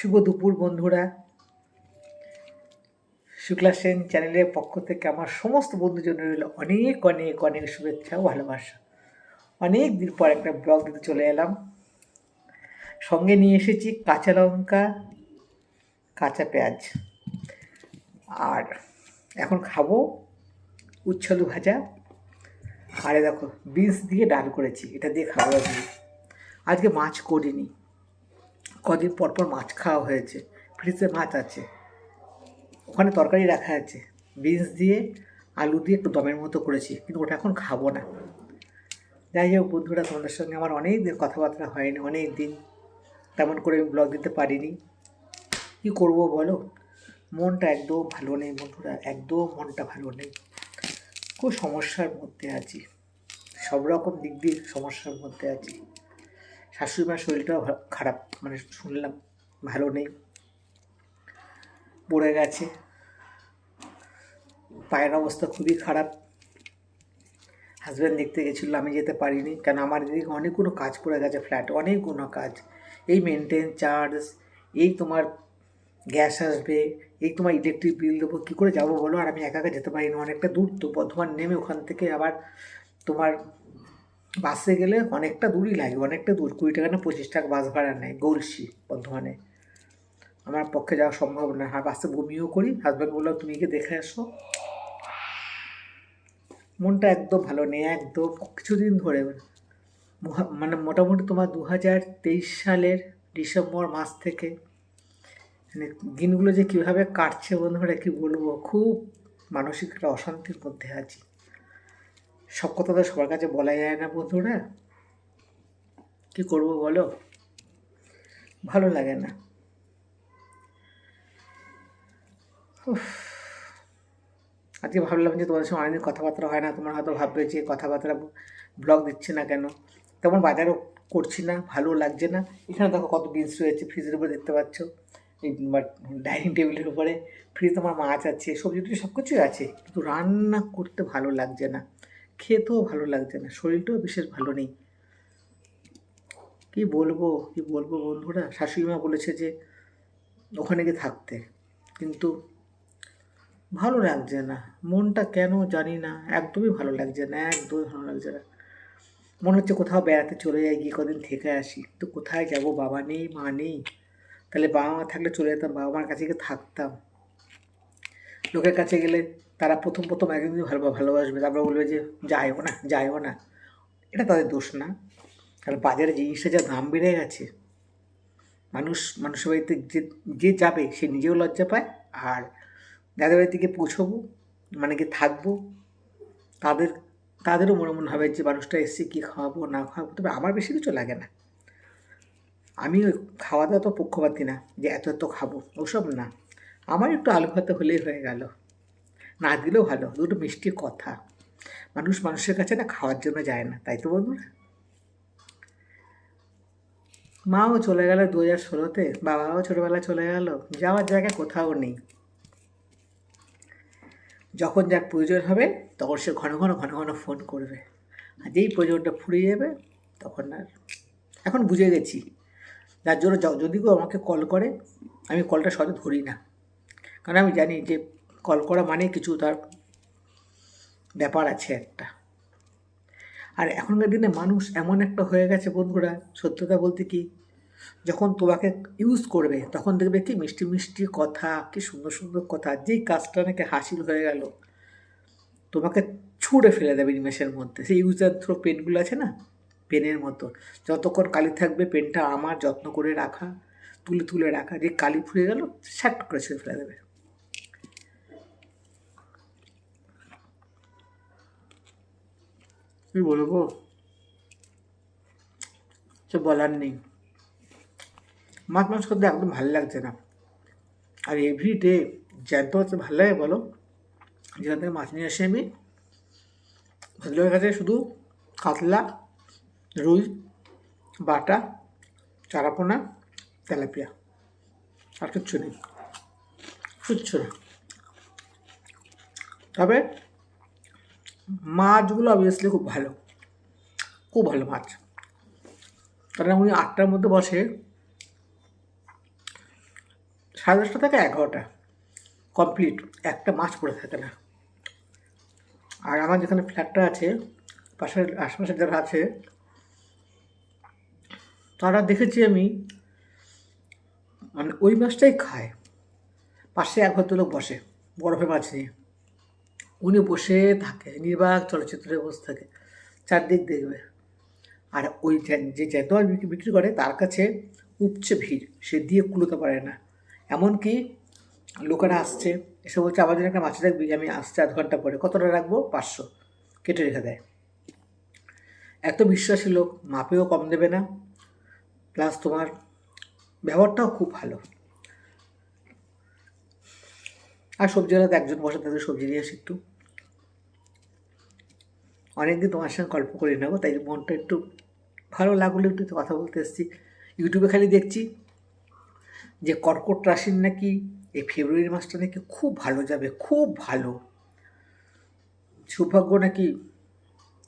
শুভ দুপুর, বন্ধুরা। শুক্লা সেন চ্যানেলের পক্ষ থেকে আমার সমস্ত বন্ধুর জন্য রইল অনেক অনেক অনেক শুভেচ্ছা ও ভালোবাসা। অনেক দিন পর একটা ব্লগ দিতে চলে এলাম। সঙ্গে নিয়ে এসেছি কাঁচা লঙ্কা, কাঁচা পেঁয়াজ। আর এখন খাব উচ্ছলু ভাজা। আর দেখো, বিনস দিয়ে ডাল করেছি, এটা দিয়ে খাব আজকে মাছ করিনি। কদিন পর পর মাছ খাওয়া হয়েছে, ফ্রিজে মাছ আছে। ওখানে তরকারি রাখা আছে, বিনস দিয়ে, আলু দিয়ে একটু দমের মতো করেছি, কিন্তু ওটা এখন খাব না। যাই হোক বন্ধুরা, তোমাদের সঙ্গে আমার অনেক দিন কথাবার্তা হয়নি অনেক দিন তেমন করে আমি ব্লগ দিতে পারিনি। কী করব বলো? মনটা একদম ভালো নেই বন্ধুরা, একদম মনটা ভালো নেই। খুব সমস্যার মধ্যে আছি, সব রকম দিক দিয়ে সমস্যার মধ্যে আছি। শাশুড়ি মার শরীরটাও খারাপ। মানে শুনলাম, ভালো নেই। পড়ে গেছে। পায়ের অবস্থা খুবই খারাপ। হাজব্যান্ড দেখতে গেছিল, আমি যেতে পারিনি। কেন আমার এদিকে অনেকগুলো কাজ পড়ে গেছে ফ্ল্যাটে অনেকগুলো কাজ। এই মেনটেন চার্জ এই তোমার গ্যাস আসবে, এই তোমার ইলেকট্রিক বিল দেবো, কী করে যাব বলো? আর আমি একা একা যেতে পারি না অনেকটা দূর তো বর্ধমান নেমে ওখান থেকে আবার তোমার বাসে গেলে অনেকটা দূরই লাগে, অনেকটা দূর, কুড়ি টাকা না পঁচিশ টাকা বাস ভাড়া নেয়, গলসি বর্ধমানে। আমার পক্ষে যাওয়া সম্ভব না, আর বাসে বমিও করি হাজব্যান্ড বলল, তুমি গিয়ে দেখে আসো। মনটা একদম ভালো নেই, একদম কিছুদিন ধরে মানে মোটামুটি তোমার দু হাজার তেইশ সালের ডিসেম্বর মাস থেকে মানে দিনগুলো যে কীভাবে কাটছে বন্ধুরা, কী বলব? খুব মানসিক একটা অশান্তির মধ্যে আছি। সব কথা তো সবার কাছে বলা যায় না, বন্ধুরা। কী করব বলো? ভালো লাগে না। আজকে ভাবলাম যে তোমাদের সঙ্গে অনেকদিন কথাবার্তা হয় না, তোমার হয়তো ভাববে যে কথাবার্তা ব্লগ দিচ্ছে না কেন? তেমন বাজারও করছি না ভালো লাগছে না। এখানে দেখো কত বিনস রয়েছে ফ্রিজের উপরে দেখতে পাচ্ছ। ডাইনিং টেবিলের উপরে। ফ্রিজ তোমার মাছ আছে সবজি সব কিছুই আছে, কিন্তু রান্না করতে ভালো লাগছে না। খেতেও ভালো লাগছে না, শরীরটাও বিশেষ ভালো নেই। কি বলব কি বলব বন্ধুরা? শাশুড়ি মা বলেছে যে ওখানে গিয়ে থাকতে, কিন্তু ভালো লাগছে না। মনটা কেন জানি না, একদমই ভালো লাগছে না, একদমই ভালো লাগছে না। মনে হচ্ছে কোথাও বেড়াতে চলে যাই, গিয়ে কদিন থেকে আসি। তো কোথায় যাব? বাবা নেই, মা নেই। তাহলে বাবা মা থাকলে চলে যেতাম, বাবা মার কাছে গিয়ে থাকতাম। লোকের কাছে গেলে তারা প্রথম প্রথম একদিন ভালো ভালোবাসবে। তারপর বলবে যে, যাইও না যাইও না। এটা তাদের দোষ না। কারণ বাজারে জিনিসটা যা দাম বেড়ে গেছে, মানুষ মানুষের বাড়িতে যে যে যাবে, সে নিজেও লজ্জা পায়। আর যাদের বাড়িতে গিয়ে পৌঁছবো মানে কি থাকব, তাদের তাদেরও মনে মনে হবে যে, মানুষটা এসে কী খাওয়াবো, না খাওয়াবো। তবে আমার বেশি কিছু লাগে না। আমি খাওয়া দাওয়া তো পক্ষপাতি না, যে এত এত খাব, ওসব না। আমার একটু আলু ভাতে হলেই হয়ে গেল। না দিলেও ভালো, দুটো মিষ্টি কথা। মানুষ মানুষের কাছে না খাওয়ার জন্য যায় না, তাই তো বন্ধুরা মাও চলে গেল দু হাজার ষোলোতে, বাবাও ছোটোবেলায় চলে গেল, যাওয়ার জায়গা কোথাও নেই। যখন যার প্রয়োজন হবে, তখন সে ঘন ঘন ঘন ঘন ফোন করবে। আর যেই প্রয়োজনটা ফুরিয়ে যাবে, তখন আর এখন বুঝে গেছি। যার জন্য যদি কেউ আমাকে কল করে, আমি কলটা সহজে ধরি না। কারণ আমি জানি যে কল করা মানে কিছু তার ব্যাপার আছে একটা। আর এখনকার দিনে মানুষ এমন একটা হয়ে গেছে বন্ধুরা, সত্যতা বলতে কি, যখন তোমাকে ইউজ করবে, তখন দেখবে কি মিষ্টি মিষ্টি কথা, কি সুন্দর সুন্দর কথা, যেই কাজটা নাকি হাসিল হয়ে গেল, তোমাকে ছুঁড়ে ফেলে দেবে নিমেষের মধ্যে। সেই ইউজ অ্যান্ড থ্রো পেনগুলো আছে না, পেনের মতো, যতক্ষণ কালি থাকবে পেনটা আমার যত্ন করে রাখা, তুলে তুলে রাখা, যে কালি ফুরে গেল শ্যাট করে ছুঁড়ে ফেলে দেবে। কি বলব? সে বলার নেই। মাছ মাছ করতে একদম ভালো লাগছে না। আর এভরি ডে জ্যান্ত হচ্ছে ভালো লাগে বলো? যেখান থেকে মাছ নিয়ে আসি আমি। ভদ্রলোকের কাছে শুধু কাতলা, রুই, বাটা, চারাপোনা, তেলাপিয়া। আর কিচ্ছু নেই। কিচ্ছু না। তবে মাছগুলো অবভিয়াসলি খুব ভালো। খুব ভালো মাছ। কারণ উনি আটটার মধ্যে বসে সাড়ে দশটা থেকে এগারোটা কমপ্লিট একটা মাছ পড়ে থাকে না। আর আমার যেখানে ফ্ল্যাটটা আছে, পাশের আশপাশে যারা আছে, তারা দেখেছি আমি মানে ওই মাছটাই খায়। পাশে এক ভদ্রলোক বসে বরফে মাছ নিয়ে। উনি বসে থাকে নির্বাক চলচ্চিত্রে বসে থাকে, চারদিক দেখবে। আর ওই যে- যে জ্যান্ত বিক্রি বিক্রি করে তার কাছে উপচে ভিড়, সে দিয়ে কুলোতে পারে না। এমনকি লোকেরা আসছে, এসে বলছে, আমার জন্য একটা মাছ রাখবি, আমি আসছে আধ ঘণ্টা পরে। কতটা রাখব? পাঁচশো। কেটে রেখে দেয়। এত বিশ্বাসী লোক, মাপেও কম দেবে না। প্লাস তোমার ব্যবহারটাও খুব ভালো। আর সবজিওয়ালাতে একজন বসে তাদের সবজি নিয়ে আসি একটু। অনেকদিন তোমার সঙ্গে গল্প করে নেব, তাই মনটা একটু ভালো লাগল একটু কথা বলতে এসেছি। ইউটিউবে খালি দেখছি যে কর্কট রাশির নাকি এই ফেব্রুয়ারি মাসটা নাকি খুব ভালো যাবে, খুব ভালো। সৌভাগ্য নাকি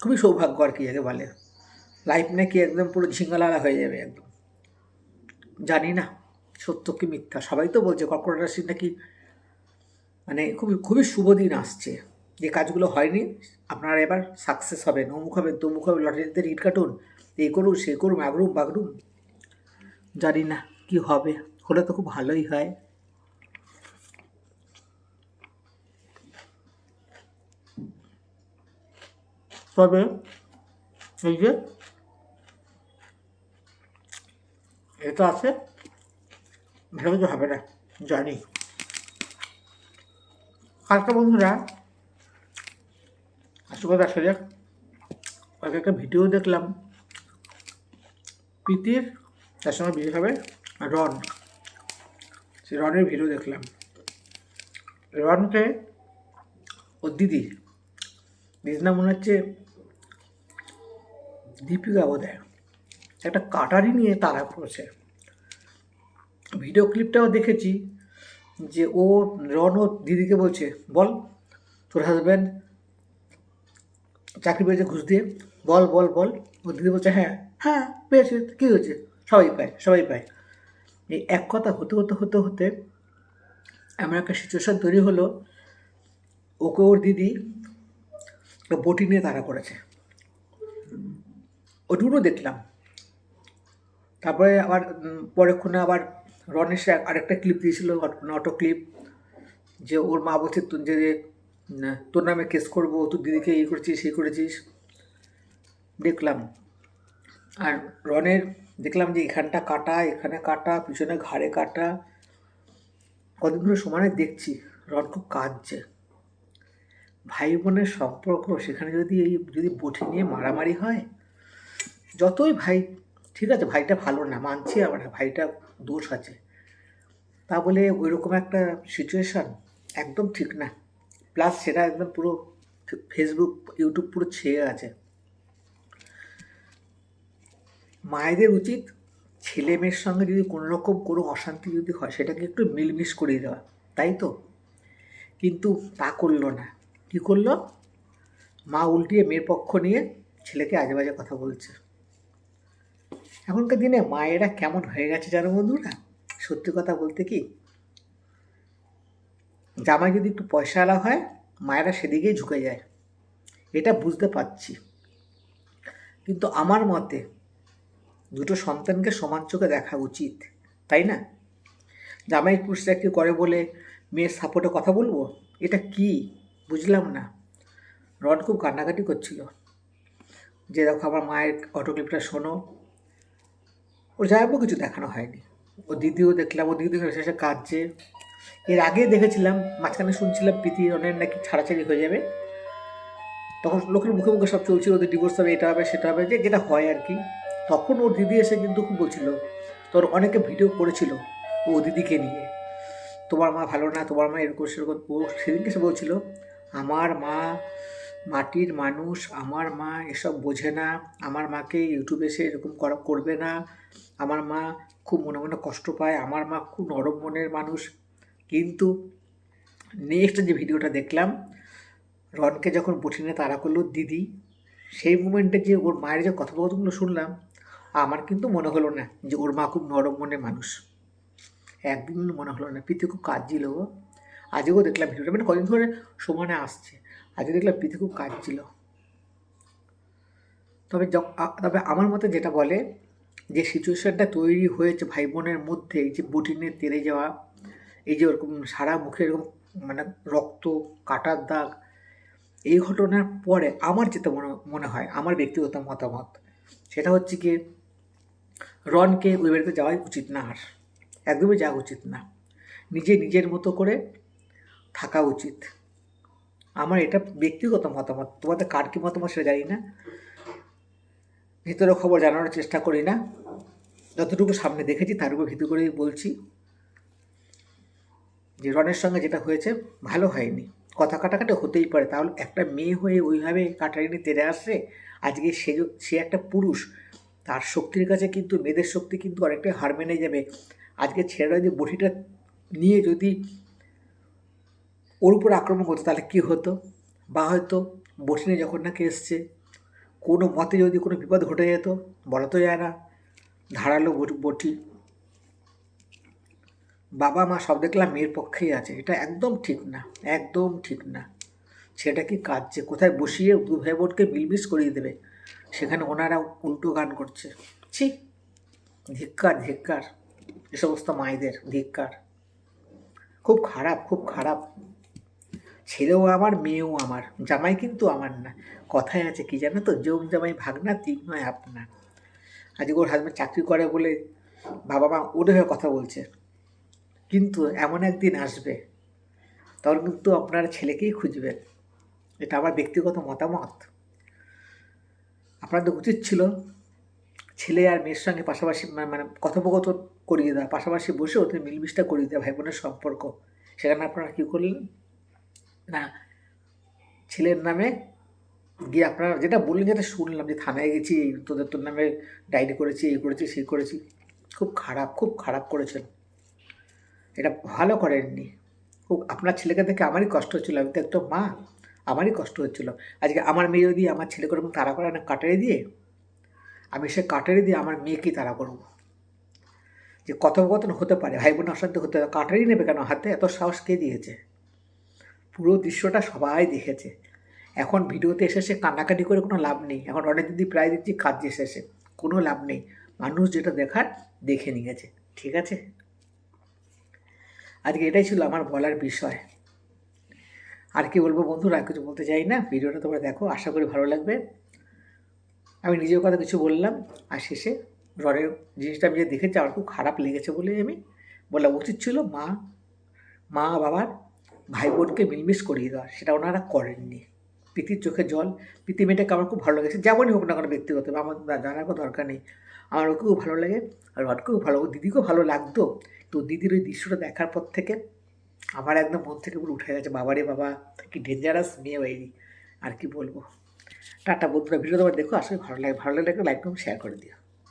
খুবই সৌভাগ্য আর কি যাকে বলে। লাইফ নাকি একদম পুরো ঝিঙ্গালালা হয়ে যাবে একদম। জানি না, সত্য কি মিথ্যা? সবাই তো বলছে কর্কট রাশির নাকি মানে খুবই খুবই শুভ দিন আসছে। যে কাজগুলো হয়নি, আপনারা এবার সাকসেস হবেন অমুক হবেন তমুক হবে, লটারিতে রিট কাটুন এই করুন, সে করুন আগরুম বাগরুম জানি না কি হবে, হলে তো খুব ভালোই হয়। তবে এই যে এটা আছে কিছু হবে না, জানি। কালকে বন্ধুরা আসলে দেখা যাক কালকে একটা ভিডিও দেখলাম। প্রীতির, তার সঙ্গে বিয়ে হবে রন। সে রনের ভিডিও দেখলাম। রনকে ওর দিদি, দিদির নাম মনে হচ্ছে দীপিকা বোধহয়। একটা কাটারি নিয়ে তারা করেছে। ভিডিও ক্লিপটাও দেখেছি যে ও রন ও দিদিকে বলছে, বল, তোর হাজব্যান্ড চাকরি পেয়েছে ঘুষ দিয়ে বল বল বল ও দিদি বলছে হ্যাঁ হ্যাঁ পেয়েছে, কী হয়েছে? সবাই পায় সবাই পায়। এই এক কথা হতে হতে হতে হতে এমন একটা সিচুয়েশান তৈরি হলো। ওকে ওর দিদি বটি নিয়ে তাড়া করেছে। ওটুকুও দেখলাম। তারপরে আবার পরেক্ষণে আবার রনেশ আরেকটা ক্লিপ দিয়েছিল, অটো ক্লিপ যে ওর মা বলছে, যে তোর নামে কেস করব, তোর দিদিকে এই করেছিস সেই করেছিস। দেখলাম। আর রনের দেখলাম যে এখানটা কাটা, এখানে কাটা, পিছনে ঘাড়ে কাটা। ধরে সমানে দেখছি, রন খুব কাঁদছে। ভাই বোনের সম্পর্ক, সেখানে যদি এই, যদি বটি নিয়ে মারামারি হয়, যতই ভাই, ঠিক আছে, ভাইটা ভালো না, মানছি আমরা, ভাইটা দোষ আছে। তা বলে ওই রকম একটা সিচুয়েশান একদম ঠিক না। প্লাস সেটা একদম পুরো ফেসবুক ইউটিউব পুরো ছেয়ে আছে মায়েদের উচিত ছেলে মেয়ের সঙ্গে যদি কোনো রকম কোনো অশান্তি যদি হয়, সেটাকে একটু মিলমিশ করিয়ে দেওয়া, তাই তো? কিন্তু তা করল না। কী করল? মা উল্টিয়ে মেয়ের পক্ষ নিয়ে ছেলেকে আজে বাজে কথা বলছে। এখনকার দিনে মায়েরা কেমন হয়ে গেছে জানো বন্ধুরা? সত্যি কথা বলতে কি জামাই যদি একটু পয়সা আলা হয়, মায়েরা সেদিকেই ঝুঁকে যায়। এটা বুঝতে পারছি। কিন্তু আমার মতে দুটো সন্তানকে সমান চোখে দেখা উচিত, তাই না? জামাই পুরুষ চাকরি করে বলে মেয়ের সাপোর্টে কথা বলব, এটা কি? বুঝলাম না। রন খুব কান্নাকাটি করছিল। যে দেখো আমার মায়ের অটো ক্লিপটা শোনো। ওর যাইবো কিছু দেখানো হয়নি। ও দিদিও দেখলাম, ও দিদি শেষে কাঁদছে। এর আগে দেখেছিলাম, মাঝখানে শুনছিলাম প্রীতি রনের নাকি ছাড়াছাড়ি হয়ে যাবে। তখন লোকের মুখে মুখে সব চলছিল, ওদের ডিভোর্স হবে, এটা হবে, সেটা হবে, যে যেটা হয় আর কি। তখন ওর দিদি এসে কিন্তু খুব বলছিল, তোর অনেকে ভিডিও করেছিল ও দিদিকে নিয়ে। তোমার মা ভালো না, তোমার মা এরকম সেরকম, ও সেদিনকে সে বলছিল, আমার মা মাটির মানুষ, আমার মা এসব বোঝে না, আমার মাকে ইউটিউবে এসে এরকম করা, করবে না। আমার মা খুব মনে মনে কষ্ট পায়, আমার মা খুব নরম মনের মানুষ। কিন্তু নেক্সট যে ভিডিওটা দেখলাম, রনকে যখন বটিনে তাড়া করল দিদি, সেই মুমেন্টে যে ওর মায়ের যে কথোপকথনগুলো শুনলাম, আমার কিন্তু মনে হলো না যে ওর মা খুব নরম মনের মানুষ। একদিন মনে হলো না, প্রীতি খুব কাজ ছিল গো। আজকেও দেখলাম ভিডিওটা মানে কদিন ধরে সমানে আসছে। আজকে দেখলাম প্রীতি খুব কাজ ছিল তবে তবে আমার মতে যেটা বলে, যে সিচুয়েশানটা তৈরি হয়েছে ভাই বোনের মধ্যে যে বুটিনে তেড়ে যাওয়া এই যে ওরকম সারা মুখে এরকম মানে রক্ত, কাটার দাগ, এই ঘটনার পরে আমার যেটা মনে মনে হয়, আমার ব্যক্তিগত মতামত, সেটা হচ্ছে কি রনকে ওই বাড়িতে যাওয়াই উচিত না আর। একদমই যাওয়া উচিত না। নিজে নিজের মতো করে থাকা উচিত। আমার এটা ব্যক্তিগত মতামত। তোমাদের কার কী মতামত সেটা জানি না। ভিতরে খবর জানানোর চেষ্টা করি না। যতটুকু সামনে দেখেছি তার উপর ভিত্তি করেই বলছি। যে রনের সঙ্গে যেটা হয়েছে, ভালো হয়নি। কথা কাটাকাটি হতেই পারে। তাহলে একটা মেয়ে হয়ে ওইভাবে কাটারিনি তেরে আসে আজকে সে সে একটা পুরুষ, তার শক্তির কাছে কিন্তু, মেয়েদের শক্তি কিন্তু অনেকটাই হার মেনে যাবে। আজকে ছেলেরা যদি বটিটা নিয়ে যদি ওর উপর আক্রমণ করতো, তাহলে কী হতো? বা হয়তো বটি নিয়ে যখন নাকি এসছে, কোনো মতে যদি কোনো বিপদ ঘটে যেত, বলা তো যায় না। ধারালো বটি বাবা মা সব দেখলাম মেয়ের পক্ষেই আছে। এটা একদম ঠিক না, একদম ঠিক না। সেটা কি কাজছে কোথায় বসিয়ে দু ভাই বোনকে মিলমিশ করিয়ে দেবে? সেখানে ওনারা উল্টো গান করছে। ছি, ধিক্কার ধিক্কার। এ সমস্ত মায়েদের ধিক্কার। খুব খারাপ খুব খারাপ। ছেলেও আমার, মেয়েও আমার। জামাই কিন্তু আমার না। কথায় আছে কি জানো তো? জম জামাই ভাগনা তিন নয় আপনা আজকে ওর হাজব্যান্ড চাকরি করে বলে বাবা মা ওদের হয়ে কথা বলছে। কিন্তু এমন একদিন আসবে, তখন কিন্তু আপনারা ছেলেকেই খুঁজবেন এটা আমার ব্যক্তিগত মতামত। আপনাদের উচিত ছিল ছেলে আর মেয়ের সঙ্গে পাশাপাশি মানে কথোপকথন করিয়ে দেওয়া, পাশাপাশি বসে ওদের মিলমিশটা করিয়ে দেওয়া ভাই বোনের সম্পর্ক। সেখানে আপনারা কী করলেন? না, ছেলের নামে গিয়ে আপনারা যেটা বললেন, যেটা শুনলাম যে থানায় গেছি, তোদের তোর নামে ডায়েরি করেছি এই করেছি সেই করেছি, খুব খারাপ খুব খারাপ করেছেন। এটা ভালো করেননি। খুব আপনার ছেলেকে দেখে আমারই কষ্ট হচ্ছিল। আমি তো একটা মা, আমারই কষ্ট হচ্ছিল। আজকে আমার মেয়ে যদি আমার ছেলেকে ওরকম তাড়া করে না কাটারি দিয়ে, আমি সে কাটারি দিয়ে আমার মেয়েকেই তাড়া করব? যে কথোপকথন হতে পারে ভাই বোন অশান্তি হতে পারে কাটারি নেবে কেন? হাতে এত সাহস কে দিয়েছে? পুরো দৃশ্যটা সবাই দেখেছে। এখন ভিডিওতে এসে সে কান্নাকাটি করে কোনো লাভ নেই। এখন অনেক দিদি প্রায় দিচ্ছি কাজ এসেছে কোনো লাভ নেই। মানুষ যেটা দেখার দেখে নিয়েছে। ঠিক আছে? আজকে এটাই ছিল আমার বলার বিষয়। আর কি বলব বন্ধুরা আর কিছু বলতে চাই না। ভিডিওটা তোমরা দেখো, আশা করি ভালো লাগবে। আমি নিজের কথা কিছু বললাম, আর শেষে রনের জিনিসটা আমি যে দেখেছি, আমার খুব খারাপ লেগেছে বলে আমি বলা উচিত ছিল মা মা বাবার ভাই বোনকে মিলমিশ করিয়ে দেওয়া, সেটা ওনারা করেননি। প্রীতির চোখে জল, প্রীতি মেয়েটাকে আমার খুব ভালো লেগেছে, যেমনই হোক না কোনো ব্যক্তিগত, আমার জানার কোনো দরকার নেই। আমার ওকেও ভালো লাগে, আর রডকেও ভালো, দিদিকেও ভালো লাগতো। তো দিদির ওই দৃশ্যটা দেখার পর থেকে আমার একদম মন থেকে পুরো উঠে গেছে, বাবারে বাবা, কি ডেঞ্জারাস মেয়ে বাইরি আর কি বলব? টাটা বন্ধুরা ভিডিও তোমার দেখো আসলে ভালো লাগে, ভালো লাগলে লাইক শেয়ার করে দিও।